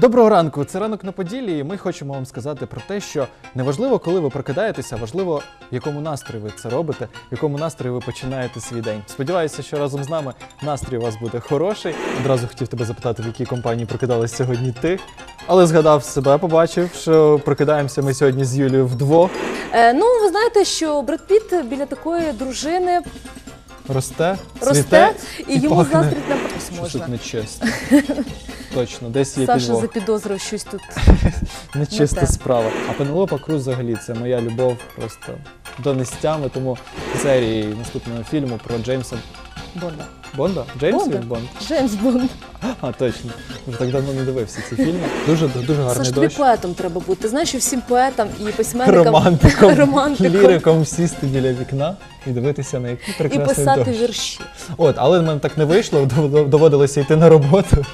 Доброго ранку, це ранок на поділі, і ми хочемо вам сказати про те, що неважливо, коли ви прокидаєтеся, важливо, в якому настрої ви це робите, в якому настрої ви починаєте свій день. Сподіваюся, що разом з нами настрій у вас буде хороший. Одразу хотів тебе запитати, в якій компанії прокидалась сьогодні ти. Але згадав себе, побачив, що прокидаємося ми сьогодні з Юлією вдвох. Е, ну, ви знаєте, що Бред Піт біля такої дружини Росте, росте, цвіте і йому пахне. заздрить на Щось можна. нечесно. Точно, десь є Саша підвох. запідозрив щось тут. Нечиста те. справа. А Пенелопа Круз взагалі це моя любов просто до нестями, тому серії наступного фільму про Джеймса Бонда. Бонда? Джеймс Бонда. він Бонд? Джеймс Бонд. А, точно. Вже так давно не дивився ці фільми. Дуже дуже гарний Саш, тобі дощ. поетом треба бути. Ти знаєш, що всім поетам і письменникам Романтиком, романтиком ліриком сісти біля вікна і дивитися на який і прекрасний писати дощ. вірші. От, але в мене так не вийшло, доводилося йти на роботу.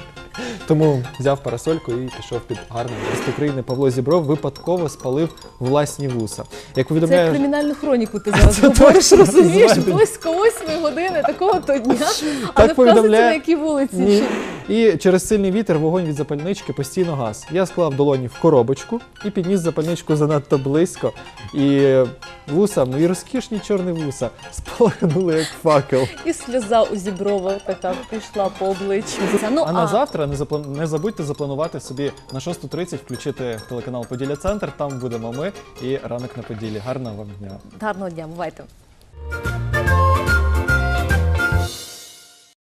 Тому взяв парасольку і пішов під гарний міст України. Павло Зібров випадково спалив власні вуса. Як Це як кримінальну хроніку ти зараз говориш, розумієш? Близько 8 години такого-то дня, а Так не вказується на якій вулиці. Ні. І через сильний вітер вогонь від запальнички постійно гас. Я склав долоні в коробочку і підніс запальничку занадто близько. І вуса, мої розкішні чорні вуса, спалахнули як факел. І сльоза у Зіброва така пішла по обличчю. Ну, А на завтра не заплан... не забудьте запланувати собі на 6.30 включити телеканал Поділля Центр. Там будемо ми і ранок на поділі. Гарного вам дня. Гарного дня, бувайте.